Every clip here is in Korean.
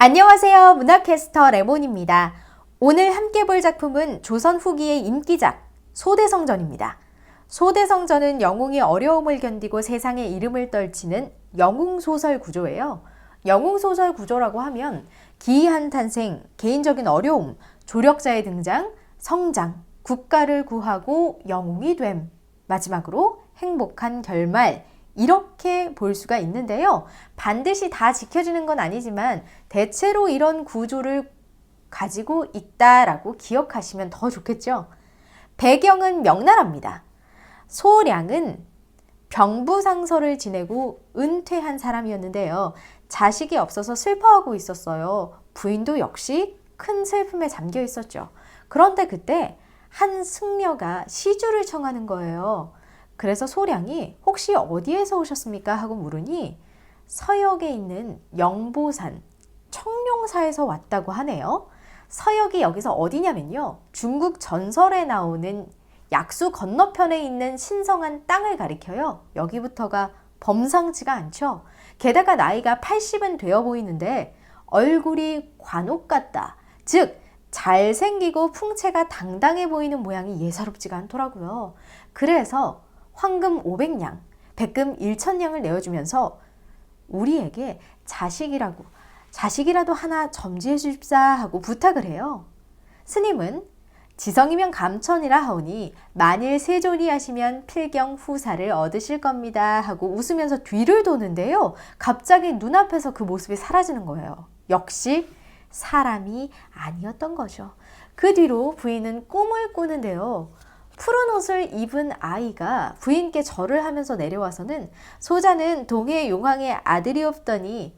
안녕하세요. 문화캐스터 레몬입니다. 오늘 함께 볼 작품은 조선 후기의 인기작 소대성전입니다. 소대성전은 영웅이 어려움을 견디고 세상의 이름을 떨치는 영웅 소설 구조예요. 영웅 소설 구조라고 하면 기이한 탄생, 개인적인 어려움, 조력자의 등장, 성장, 국가를 구하고 영웅이 됨, 마지막으로 행복한 결말, 이렇게 볼 수가 있는데요. 반드시 다 지켜지는 건 아니지만 대체로 이런 구조를 가지고 있다라고 기억하시면 더 좋겠죠. 배경은 명나라입니다. 소량은 병부상서를 지내고 은퇴한 사람이었는데요. 자식이 없어서 슬퍼하고 있었어요. 부인도 역시 큰 슬픔에 잠겨 있었죠. 그런데 그때 한 승려가 시주를 청하는 거예요. 그래서 소량이 혹시 어디에서 오셨습니까? 하고 물으니 서역에 있는 영보산 청룡사에서 왔다고 하네요. 서역이 여기서 어디냐면요. 중국 전설에 나오는 약수 건너편에 있는 신성한 땅을 가리켜요. 여기부터가 범상치가 않죠. 게다가 나이가 80은 되어 보이는데 얼굴이 관옥 같다. 즉, 잘생기고 풍채가 당당해 보이는 모양이 예사롭지가 않더라고요. 그래서 황금 500냥, 백금 1000냥을 내어주면서 우리에게 자식이라고, 자식이라도 하나 점지해 주십사 하고 부탁을 해요. 스님은 지성이면 감천이라 하오니 만일 세존이 하시면 필경 후사를 얻으실 겁니다 하고 웃으면서 뒤를 도는데요. 갑자기 눈앞에서 그 모습이 사라지는 거예요. 역시 사람이 아니었던 거죠. 그 뒤로 부인은 꿈을 꾸는데요. 푸른 옷을 입은 아이가 부인께 절을 하면서 내려와서는 소자는 동해 용왕의 아들이옵더니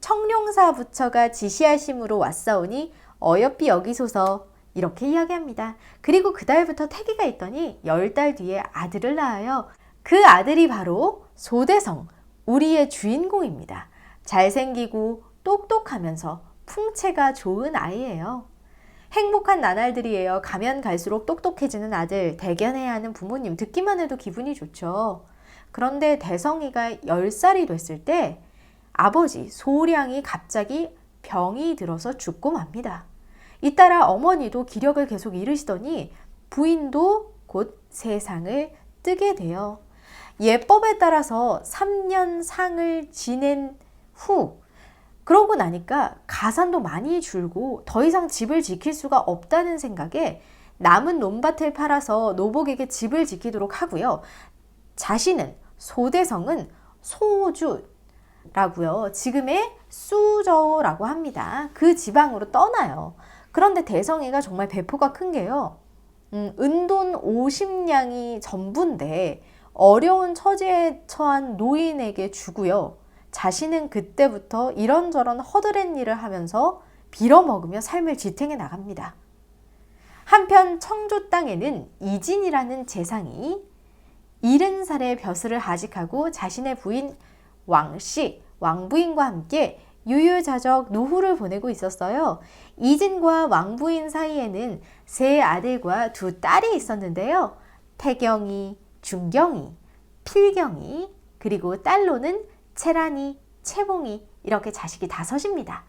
청룡사 부처가 지시하심으로 왔사오니 어여삐 여기소서 이렇게 이야기합니다. 그리고 그 달부터 태기가 있더니 열 달 뒤에 아들을 낳아요. 그 아들이 바로 소대성, 우리의 주인공입니다. 잘생기고 똑똑하면서 풍채가 좋은 아이예요. 행복한 나날들이에요. 가면 갈수록 똑똑해지는 아들, 대견해야 하는 부모님, 듣기만 해도 기분이 좋죠. 그런데 대성이가 10살이 됐을 때 아버지 소량이 갑자기 병이 들어서 죽고 맙니다. 잇따라 어머니도 기력을 계속 잃으시더니 부인도 곧 세상을 뜨게 돼요. 예법에 따라서 3년 상을 지낸 후 그러고 나니까 가산도 많이 줄고 더 이상 집을 지킬 수가 없다는 생각에 남은 논밭을 팔아서 노복에게 집을 지키도록 하고요. 자신은 소대성은 소주라고요. 지금의 수저라고 합니다. 그 지방으로 떠나요. 그런데 대성이가 정말 배포가 큰 게요. 음, 은돈 50냥이 전부인데 어려운 처지에 처한 노인에게 주고요. 자신은 그때부터 이런저런 허드렛 일을 하면서 빌어먹으며 삶을 지탱해 나갑니다. 한편 청조 땅에는 이진이라는 재상이 70살의 벼슬을 하직하고 자신의 부인 왕씨, 왕부인과 함께 유유자적 노후를 보내고 있었어요. 이진과 왕부인 사이에는 세 아들과 두 딸이 있었는데요. 태경이, 중경이, 필경이, 그리고 딸로는 채란이, 채봉이 이렇게 자식이 다섯입니다.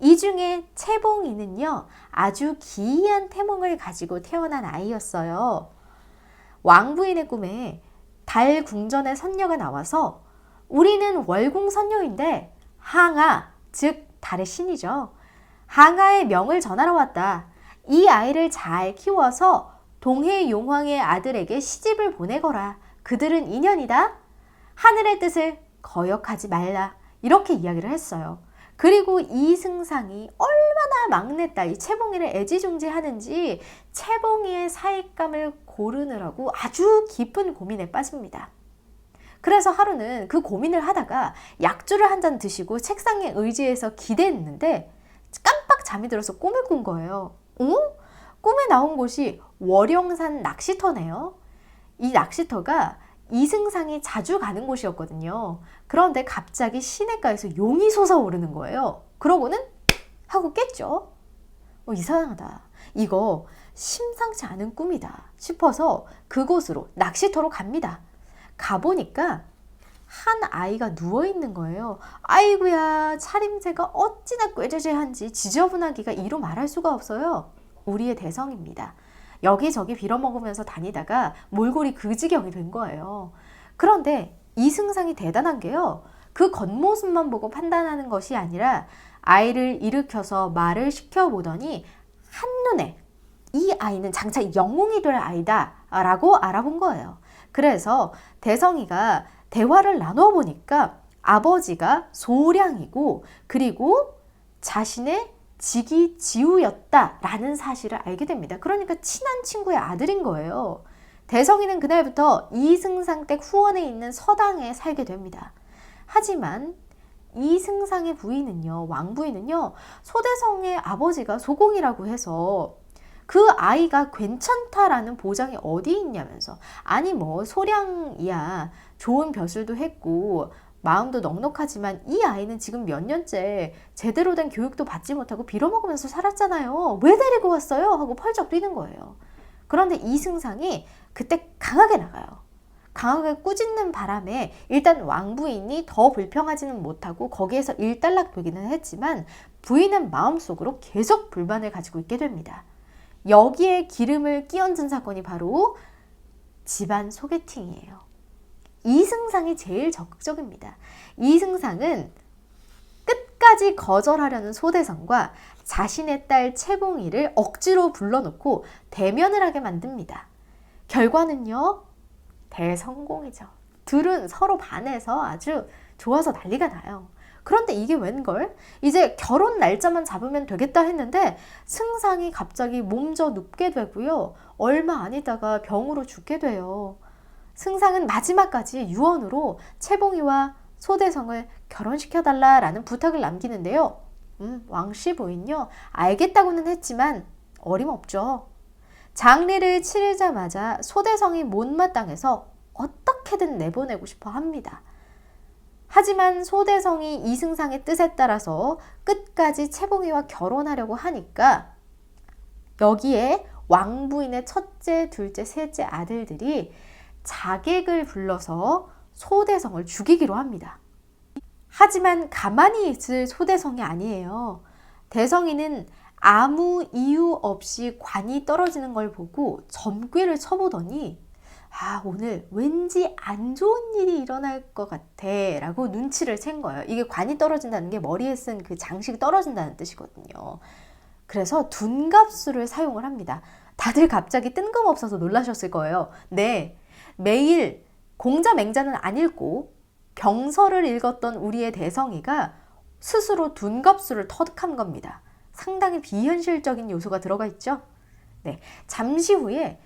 이 중에 채봉이는요, 아주 기이한 태몽을 가지고 태어난 아이였어요. 왕부인의 꿈에 달 궁전의 선녀가 나와서 우리는 월궁 선녀인데 항아, 즉 달의 신이죠. 항아의 명을 전하러 왔다. 이 아이를 잘 키워서 동해 용왕의 아들에게 시집을 보내거라. 그들은 인연이다. 하늘의 뜻을 거역하지 말라. 이렇게 이야기를 했어요. 그리고 이승상이 얼마나 막내딸 채봉이를 애지중지하는지 채봉이의 사익감을 고르느라고 아주 깊은 고민에 빠집니다. 그래서 하루는 그 고민을 하다가 약주를 한 잔 드시고 책상에 의지해서 기대했는데 깜빡 잠이 들어서 꿈을 꾼 거예요. 어? 꿈에 나온 곳이 월영산 낚시터네요. 이 낚시터가 이승상이 자주 가는 곳이었거든요. 그런데 갑자기 시냇가에서 용이 솟아오르는 거예요. 그러고는 하고 깼죠. 어, 이상하다. 이거 심상치 않은 꿈이다 싶어서 그곳으로 낚시터로 갑니다. 가보니까 한 아이가 누워 있는 거예요. 아이고야, 차림새가 어찌나 꾀죄죄한지 지저분하기가 이루 말할 수가 없어요. 우리의 대성입니다. 여기저기 빌어먹으면서 다니다가 몰골이 그 지경이 된 거예요. 그런데 이승상이 대단한 게요. 그 겉모습만 보고 판단하는 것이 아니라 아이를 일으켜서 말을 시켜보더니 한눈에 이 아이는 장차 영웅이 될 아이다 라고 알아본 거예요. 그래서 대성이가 대화를 나눠 보니까 아버지가 소량이고 그리고 자신의 직이 지우였다라는 사실을 알게 됩니다. 그러니까 친한 친구의 아들인 거예요. 대성이는 그날부터 이승상 댁 후원에 있는 서당에 살게 됩니다. 하지만 이승상의 부인은요, 왕부인은요, 소대성의 아버지가 소공이라고 해서 그 아이가 괜찮다라는 보장이 어디 있냐면서 아니 뭐 소량이야 좋은 벼슬도 했고 마음도 넉넉하지만 이 아이는 지금 몇 년째 제대로 된 교육도 받지 못하고 빌어먹으면서 살았잖아요 왜 데리고 왔어요 하고 펄쩍 뛰는 거예요 그런데 이 승상이 그때 강하게 나가요 강하게 꾸짖는 바람에 일단 왕부인이 더 불평하지는 못하고 거기에서 일단락 되기는 했지만 부인은 마음속으로 계속 불만을 가지고 있게 됩니다. 여기에 기름을 끼얹은 사건이 바로 집안 소개팅이에요. 이승상이 제일 적극적입니다. 이승상은 끝까지 거절하려는 소대성과 자신의 딸 채봉이를 억지로 불러놓고 대면을 하게 만듭니다. 결과는요, 대성공이죠. 둘은 서로 반해서 아주 좋아서 난리가 나요. 그런데 이게 웬걸? 이제 결혼 날짜만 잡으면 되겠다 했는데 승상이 갑자기 몸져 눕게 되고요. 얼마 아니다가 병으로 죽게 돼요. 승상은 마지막까지 유언으로 채봉이와 소대성을 결혼시켜달라라는 부탁을 남기는데요. 음, 왕씨 부인요. 알겠다고는 했지만 어림없죠. 장례를 치르자마자 소대성이 못마땅해서 어떻게든 내보내고 싶어 합니다. 하지만 소대성이 이승상의 뜻에 따라서 끝까지 채봉이와 결혼하려고 하니까 여기에 왕부인의 첫째, 둘째, 셋째 아들들이 자객을 불러서 소대성을 죽이기로 합니다. 하지만 가만히 있을 소대성이 아니에요. 대성이는 아무 이유 없이 관이 떨어지는 걸 보고 점괘를 쳐보더니 아, 오늘 왠지 안 좋은 일이 일어날 것 같아. 라고 눈치를 챈 거예요. 이게 관이 떨어진다는 게 머리에 쓴 그 장식이 떨어진다는 뜻이거든요. 그래서 둔갑수를 사용을 합니다. 다들 갑자기 뜬금없어서 놀라셨을 거예요. 네. 매일 공자 맹자는 안 읽고 병서를 읽었던 우리의 대성이가 스스로 둔갑수를 터득한 겁니다. 상당히 비현실적인 요소가 들어가 있죠. 네. 잠시 후에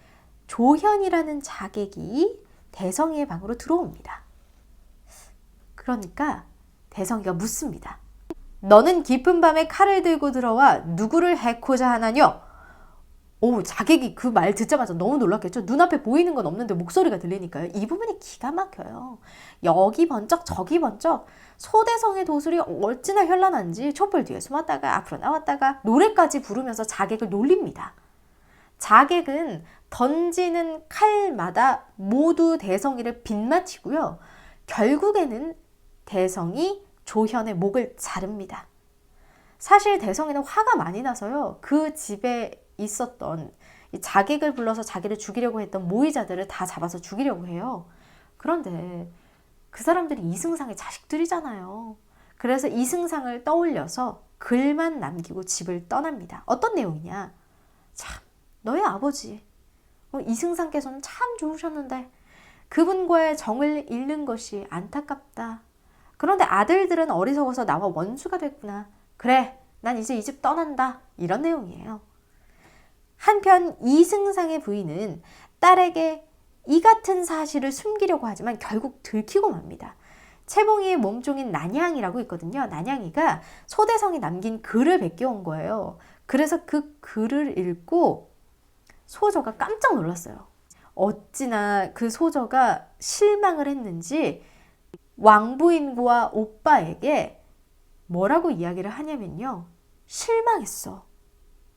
조현이라는 자객이 대성이의 방으로 들어옵니다. 그러니까 대성이가 묻습니다. 너는 깊은 밤에 칼을 들고 들어와 누구를 해코자 하나뇨? 오, 자객이 그 말 듣자마자 너무 놀랐겠죠? 눈앞에 보이는 건 없는데 목소리가 들리니까요. 이 부분이 기가 막혀요. 여기 번쩍 저기 번쩍 소대성의 도술이 어찌나 현란한지 촛불 뒤에 숨었다가 앞으로 나왔다가 노래까지 부르면서 자객을 놀립니다. 자객은 던지는 칼마다 모두 대성이를 빗맞히고요. 결국에는 대성이 조현의 목을 자릅니다. 사실 대성이는 화가 많이 나서요. 그 집에 있었던 자객을 불러서 자기를 죽이려고 했던 모의자들을 다 잡아서 죽이려고 해요. 그런데 그 사람들이 이승상의 자식들이잖아요. 그래서 이승상을 떠올려서 글만 남기고 집을 떠납니다. 어떤 내용이냐? 참, 너의 아버지 어, 이승상께서는 참 좋으셨는데 그분과의 정을 잃는 것이 안타깝다. 그런데 아들들은 어리석어서 나와 원수가 됐구나. 그래, 난 이제 이 집 떠난다. 이런 내용이에요. 한편 이승상의 부인은 딸에게 이 같은 사실을 숨기려고 하지만 결국 들키고 맙니다. 채봉이의 몸종인 난양이라고 있거든요. 난양이가 소대성이 남긴 글을 베껴온 거예요. 그래서 그 글을 읽고 소저가 깜짝 놀랐어요. 어찌나 그 소저가 실망을 했는지 왕부인과 오빠에게 뭐라고 이야기를 하냐면요. 실망했어.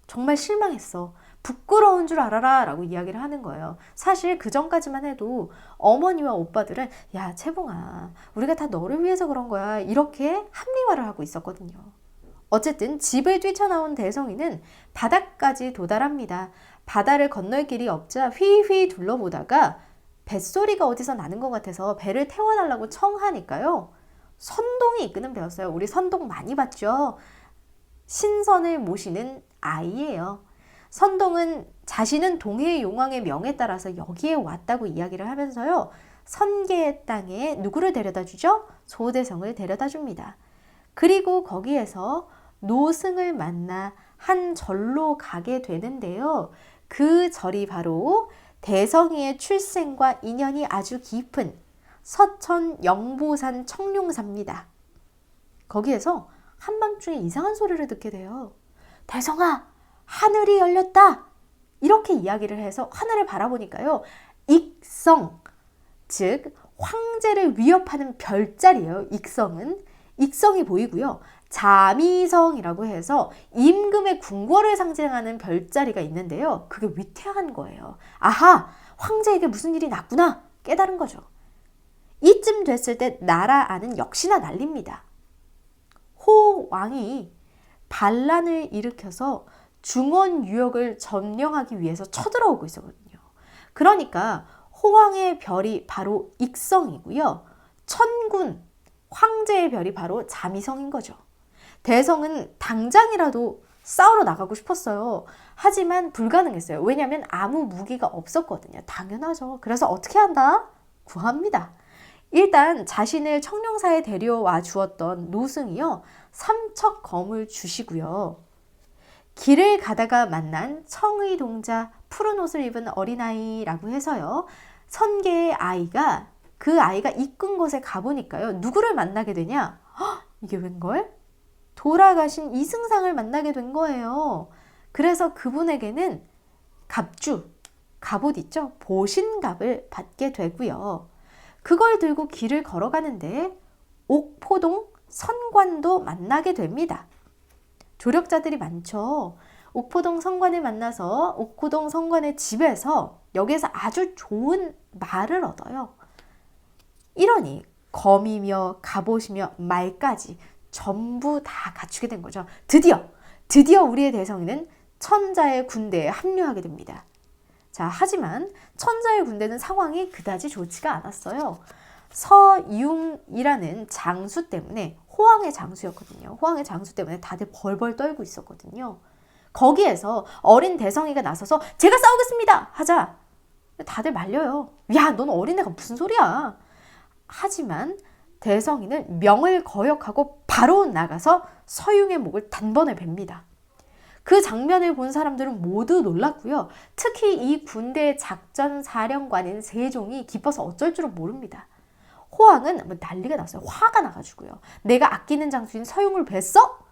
정말 실망했어. 부끄러운 줄 알아라 라고 이야기를 하는 거예요. 사실 그 전까지만 해도 어머니와 오빠들은 야 채봉아 우리가 다 너를 위해서 그런 거야 이렇게 합리화를 하고 있었거든요. 어쨌든 집을 뛰쳐나온 대성이는 바다까지 도달합니다. 바다를 건널 길이 없자 휘휘 둘러보다가 뱃소리가 어디서 나는 것 같아서 배를 태워달라고 청하니까요. 선동이 이끄는 배였어요. 우리 선동 많이 봤죠? 신선을 모시는 아이예요. 선동은 자신은 동해 용왕의 명에 따라서 여기에 왔다고 이야기를 하면서요. 선계의 땅에 누구를 데려다 주죠? 소대성을 데려다 줍니다. 그리고 거기에서 노승을 만나 한 절로 가게 되는데요. 그 절이 바로 대성이의 출생과 인연이 아주 깊은 서천 영보산 청룡사입니다. 거기에서 한밤중에 이상한 소리를 듣게 돼요. 대성아, 하늘이 열렸다! 이렇게 이야기를 해서 하늘을 바라보니까요. 익성, 즉 황제를 위협하는 별자리예요. 익성은. 익성이 보이고요. 자미성이라고 해서 임금의 궁궐을 상징하는 별자리가 있는데요. 그게 위태한 거예요. 아하! 황제에게 무슨 일이 났구나! 깨달은 거죠. 이쯤 됐을 때 나라 안은 역시나 난립니다. 호 왕이 반란을 일으켜서 중원 유역을 점령하기 위해서 쳐들어오고 있었거든요. 그러니까 호왕의 별이 바로 익성이고요. 천군, 황제의 별이 바로 자미성인 거죠. 대성은 당장이라도 싸우러 나가고 싶었어요. 하지만 불가능했어요. 왜냐하면 아무 무기가 없었거든요. 당연하죠. 그래서 어떻게 한다? 구합니다. 일단 자신을 청룡사에 데려와 주었던 노승이요. 삼척 검을 주시고요. 길을 가다가 만난 청의 동자 푸른 옷을 입은 어린아이라고 해서요. 선계의 아이가 그 아이가 이끈 곳에 가보니까요. 누구를 만나게 되냐? 헉, 이게 웬걸? 돌아가신 이승상을 만나게 된 거예요. 그래서 그분에게는 갑주, 갑옷 있죠? 보신갑을 받게 되고요. 그걸 들고 길을 걸어가는데 옥포동 선관도 만나게 됩니다. 조력자들이 많죠. 옥포동 성관을 만나서 옥포동 성관의 집에서 여기에서 아주 좋은 말을 얻어요. 이러니 검이며 갑옷이며 말까지 전부 다 갖추게 된 거죠. 드디어 드디어 우리의 대성이는 천자의 군대에 합류하게 됩니다. 자, 하지만 천자의 군대는 상황이 그다지 좋지가 않았어요. 서이웅이라는 장수 때문에 호황의 장수였거든요. 호황의 장수 때문에 다들 벌벌 떨고 있었거든요. 거기에서 어린 대성이가 나서서 제가 싸우겠습니다 하자 다들 말려요. 야, 넌 어린애가 무슨 소리야? 하지만 대성이는 명을 거역하고 바로 나가서 서융의 목을 단번에 뱁니다. 그 장면을 본 사람들은 모두 놀랐고요. 특히 이 군대의 작전 사령관인 세종이 기뻐서 어쩔 줄은 모릅니다. 호황은 뭐 난리가 났어요. 화가 나가지고요. 내가 아끼는 장수인 서용을 뵀어?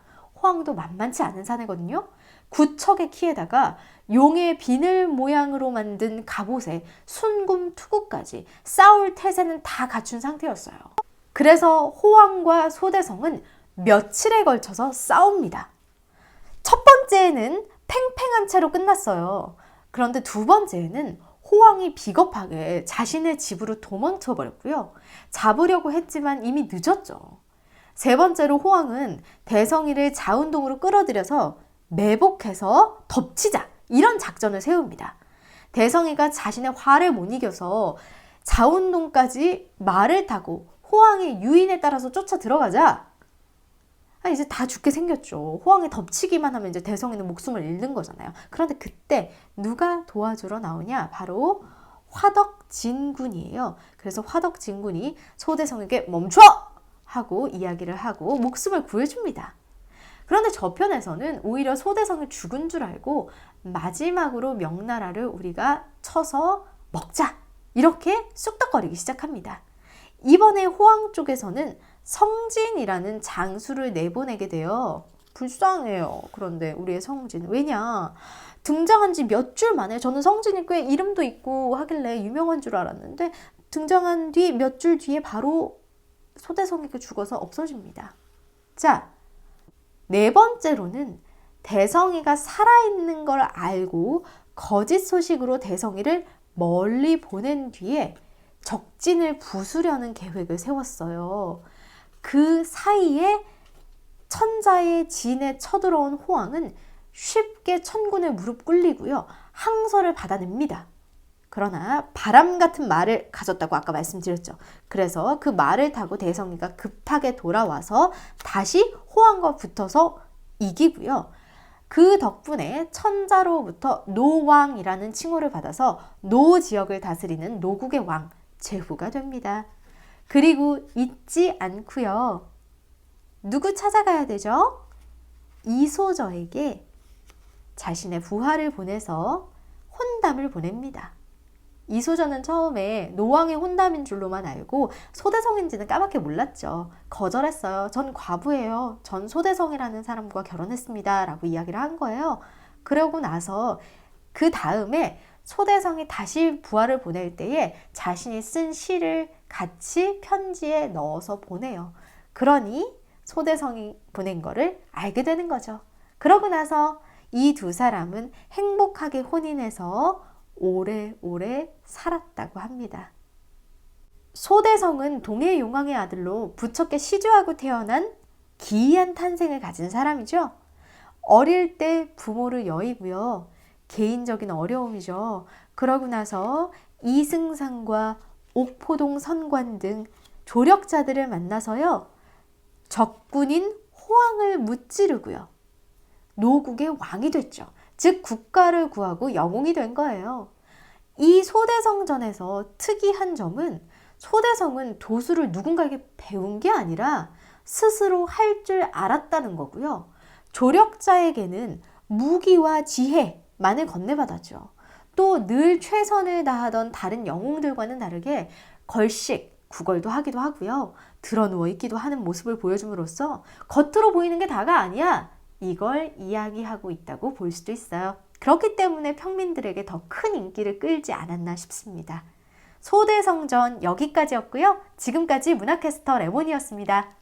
호황도 만만치 않은 사내거든요. 구척의 키에다가 용의 비늘 모양으로 만든 갑옷에 순금 투구까지 싸울 태세는 다 갖춘 상태였어요. 그래서 호황과 소대성은 며칠에 걸쳐서 싸웁니다. 첫 번째에는 팽팽한 채로 끝났어요. 그런데 두 번째에는 호황이 비겁하게 자신의 집으로 도망쳐 버렸고요. 잡으려고 했지만 이미 늦었죠. 세 번째로 호황은 대성이를 자운동으로 끌어들여서 매복해서 덮치자 이런 작전을 세웁니다. 대성이가 자신의 화를 못 이겨서 자운동까지 말을 타고 호황의 유인에 따라서 쫓아 들어가자 아, 이제 다 죽게 생겼죠. 호황에 덮치기만 하면 이제 대성이는 목숨을 잃는 거잖아요. 그런데 그때 누가 도와주러 나오냐? 바로 화덕진군이에요. 그래서 화덕진군이 소대성에게 멈춰! 하고 이야기를 하고 목숨을 구해줍니다. 그런데 저편에서는 오히려 소대성이 죽은 줄 알고 마지막으로 명나라를 우리가 쳐서 먹자! 이렇게 쑥덕거리기 시작합니다. 이번에 호황 쪽에서는 성진이라는 장수를 내보내게 돼요. 불쌍해요. 그런데 우리의 성진. 왜냐? 등장한 지 몇 줄 만에 저는 성진이 꽤 이름도 있고 하길래 유명한 줄 알았는데 등장한 뒤 몇 줄 뒤에 바로 소대성에게 죽어서 없어집니다. 자, 네 번째로는 대성이가 살아있는 걸 알고 거짓 소식으로 대성이를 멀리 보낸 뒤에 적진을 부수려는 계획을 세웠어요. 그 사이에 천자의 진에 쳐들어온 호왕은 쉽게 천군의 무릎 꿇리고요. 항서를 받아냅니다. 그러나 바람 같은 말을 가졌다고 아까 말씀드렸죠. 그래서 그 말을 타고 대성이가 급하게 돌아와서 다시 호왕과 붙어서 이기고요. 그 덕분에 천자로부터 노왕이라는 칭호를 받아서 노 지역을 다스리는 노국의 왕 제후가 됩니다. 그리고 잊지 않고요. 누구 찾아가야 되죠? 이소저에게 자신의 부하를 보내서 혼담을 보냅니다. 이소저는 처음에 노왕의 혼담인 줄로만 알고 소대성인지는 까맣게 몰랐죠. 거절했어요. 전 과부예요. 전 소대성이라는 사람과 결혼했습니다. 라고 이야기를 한 거예요. 그러고 나서 그 다음에 소대성이 다시 부하를 보낼 때에 자신이 쓴 시를 같이 편지에 넣어서 보내요. 그러니 소대성이 보낸 거를 알게 되는 거죠. 그러고 나서 이 두 사람은 행복하게 혼인해서 오래오래 살았다고 합니다. 소대성은 동해 용왕의 아들로 부척계 시주하고 태어난 기이한 탄생을 가진 사람이죠. 어릴 때 부모를 여의고요. 개인적인 어려움이죠. 그러고 나서 이승상과 옥포동 선관 등 조력자들을 만나서요. 적군인 호왕을 무찌르고요. 노국의 왕이 됐죠. 즉 국가를 구하고 영웅이 된 거예요. 이 소대성전에서 특이한 점은 소대성은 도수를 누군가에게 배운 게 아니라 스스로 할 줄 알았다는 거고요. 조력자에게는 무기와 지혜 만을 건네받았죠. 또 늘 최선을 다하던 다른 영웅들과는 다르게 걸식, 구걸도 하기도 하고요. 드러 누워 있기도 하는 모습을 보여줌으로써 겉으로 보이는 게 다가 아니야. 이걸 이야기하고 있다고 볼 수도 있어요. 그렇기 때문에 평민들에게 더 큰 인기를 끌지 않았나 싶습니다. 소대성전 여기까지였고요. 지금까지 문화캐스터 레몬이었습니다.